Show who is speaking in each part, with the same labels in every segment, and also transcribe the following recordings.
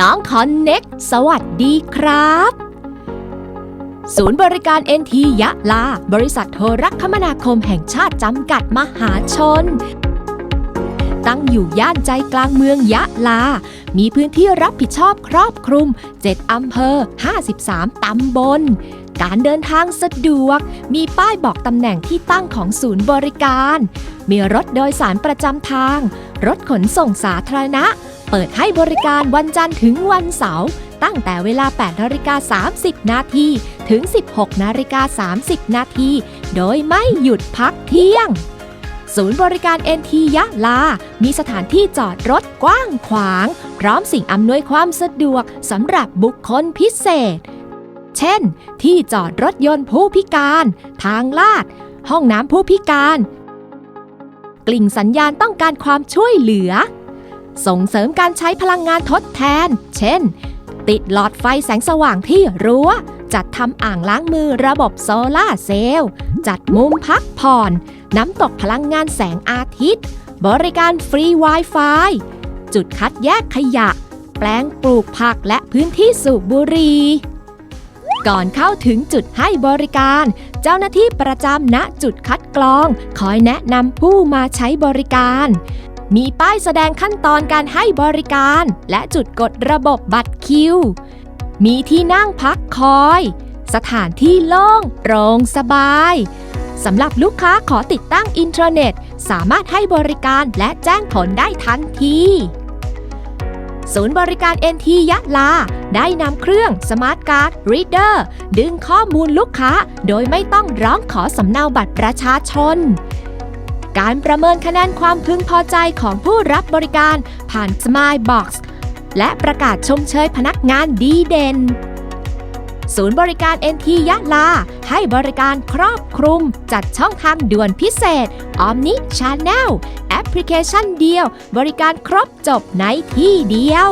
Speaker 1: น้องคอนเน็กสวัสดีครับ ศูนย์บริการ NT ยะลา บริษัทโทรคมนาคมแห่งชาติจำกัดมหาชน ตั้งอยู่ย่านใจกลางเมืองยะลา มีพื้นที่รับผิดชอบครอบคลุม 7 อำเภอ 53 ตำบล การเดินทางสะดวก มีป้ายบอกตำแหน่งที่ตั้งของศูนย์บริการ มีรถโดยสารประจำทาง รถขนส่งสาธารณะ เปิดให้บริการวันจันทร์ถึงวันเสาร์ตั้งแต่เวลา 8นาฬิกา30 นาทีถึง 16นาฬิกา30 นาทีโดยไม่หยุดพักเที่ยง ศูนย์บริการ NT ยะลา มีสถานที่จอดรถกว้างขวาง พร้อมสิ่งอำนวยความสะดวกสำหรับบุคคลพิเศษ เช่น ที่จอดรถยนต์ผู้พิการ ทางลาด ห้องน้ำผู้พิการ กลิ่งสัญญาณต้องการความช่วยเหลือ ส่งเสริมการใช้พลังงานทดแทน เช่น ติดหลอดไฟแสงสว่างที่รั้ว จัดทำอ่างล้างมือระบบโซลาเซลล์ จัดมุมพักผ่อน น้ำตกพลังงานแสงอาทิตย์ บริการฟรี Wi-Fi จุดคัดแยกขยะ แปลงปลูกผักและพื้นที่สูบบุหรี่ก่อนเข้าถึงจุดให้บริการ เจ้าหน้าที่ประจำณจุดคัดกรอง คอยแนะนำผู้มาใช้บริการ มีป้ายแสดงขั้นตอนการให้บริการ และจุดกดระบบบัตรคิว มีที่นั่งพักคอย สถานที่โล่งโปร่งสบายสำหรับลูกค้าขอติดตั้งอินเทอร์เน็ต สามารถให้บริการและแจ้งผลได้ทันทีศูนย์บริการ NT ยะลา ได้นำเครื่อง Smart Card Reader ดึงข้อมูลลูกค้า โดยไม่ต้องร้องขอสำเนาบัตรประชาชน การประเมินคะแนนความพึงพอใจของผู้รับบริการผ่าน Smile Box และประกาศชมเชยพนักงานดีเด่น ศูนย์บริการ NT ยะลา ให้บริการครอบคลุม จัดช่องทางด่วนพิเศษ Omni Channel แอปพลิเคชันเดียว บริการครบจบในที่เดียว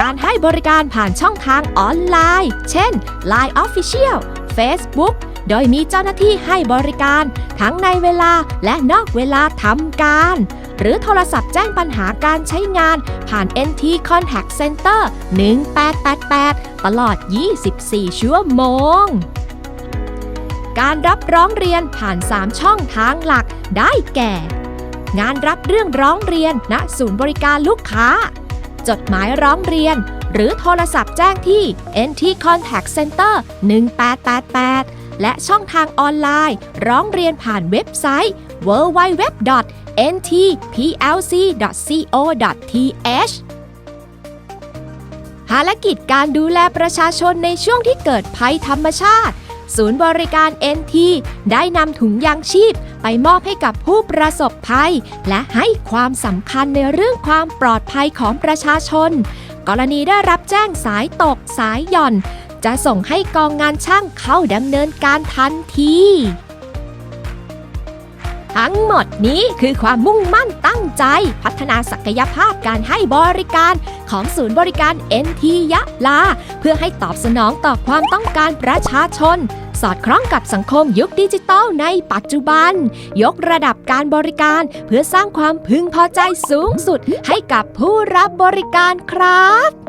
Speaker 1: การให้บริการผ่านช่องทางออนไลน์ เช่น Line Official Facebook โดยมีเจ้าหน้าที่ให้บริการ ทั้งในเวลาและนอกเวลาทำการ หรือโทรศัพท์แจ้งปัญหาการใช้งาน ผ่าน NT Contact Center 1888 ตลอด 24 ชั่วโมง การรับร้องเรียนผ่าน 3 ช่องทางหลักได้แก่ งานรับเรื่องร้องเรียนณศูนย์บริการลูกค้า จดหมายร้องเรียนหรือโทรศัพท์แจ้งที่ NT Contact Center 1888 และช่องทางออนไลน์ ร้องเรียนผ่านเว็บไซต์ www.ntplc.co.th ภารกิจการดูแลประชาชนในช่วงที่เกิดภัยธรรมชาติ ศูนย์บริการ NT ได้นำถุงยางชีพ ไปมอบให้กับผู้ประสบภัย และให้ความสำคัญในเรื่องความปลอดภัยของประชาชน กรณีได้รับแจ้งสายตกสายหย่อน จะส่งให้กองงานช่างเข้าดำเนินการทันที ทั้งหมดนี้คือความมุ่งมั่นตั้งใจ พัฒนาศักยภาพการให้บริการของศูนย์บริการ NT ยะลา เพื่อให้ตอบสนองต่อความต้องการประชาชน สอดคล้องกับสังคมยุคดิจิตอลในปัจจุบัน ยกระดับการบริการเพื่อสร้างความพึงพอใจสูงสุดให้กับผู้รับบริการครับ